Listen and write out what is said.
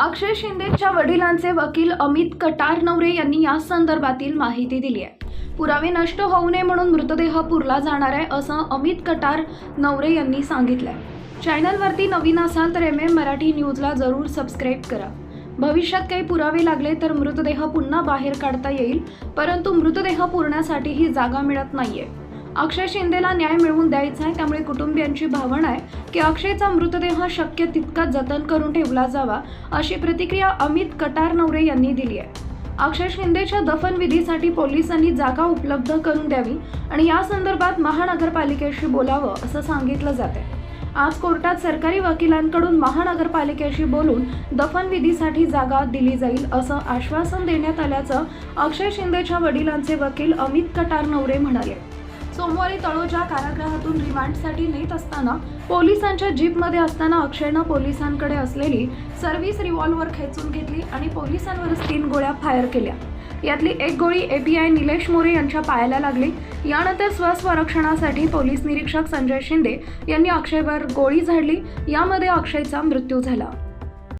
अक्षय शिंदेच्या वडिलांचे वकील अमित कटारनवरे यांनी या संदर्भातील माहिती दिली आहे. पुरावे नष्ट होऊ नये म्हणून मृतदेह पुरला जाणार आहे असं अमित कटार नवरे यांनी सांगितलंय. चॅनलवरती नवीन असाल तर एम एम मराठी न्यूजला जरूर सबस्क्राईब करा. भविष्यात काही पुरावे लागले तर मृतदेह पुन्हा बाहेर काढता येईल परंतु मृतदेह पुरण्यासाठी जागा मिळत नाहीये. अक्षय शिंदेला न्याय मिळवून द्यायचा आहे त्यामुळे कुटुंबियांची भावना आहे की अक्षयचा मृतदेह शक्य तितका जतन करून ठेवला जावा अशी प्रतिक्रिया अमित कटारनवरे यांनी दिली आहे. अक्षय शिंदेच्या दफनविधीसाठी पोलिसांनी जागा उपलब्ध करून द्यावी आणि या संदर्भात महानगरपालिकेशी बोलावं असं सांगितलं जात आहे आज कोर्टात सरकारी वकिलांकडून महानगरपालिकेशी बोलून दफनविधीसाठी जागा दिली जाईल असं आश्वासन देण्यात आल्याचं अक्षय शिंदेच्या वडिलांचे वकील अमित कटारनवरे म्हणाले. सोमवारी तळोजा कारागृहातून रिमांडसाठी नेत असताना पोलिसांच्या जीपमध्ये असताना अक्षयनं पोलिसांकडे असलेली सर्व्हिस रिव्हॉल्वर खेचून घेतली आणि पोलिसांवरच तीन गोळ्या फायर केल्या. यातली एक गोळी एपीआय निलेश मोरे यांच्या पायाला लागली. यानंतर स्वस्वरक्षणासाठी पोलीस निरीक्षक संजय शिंदे यांनी अक्षयवर गोळी झाडली. यामध्ये अक्षयचा मृत्यू झाला.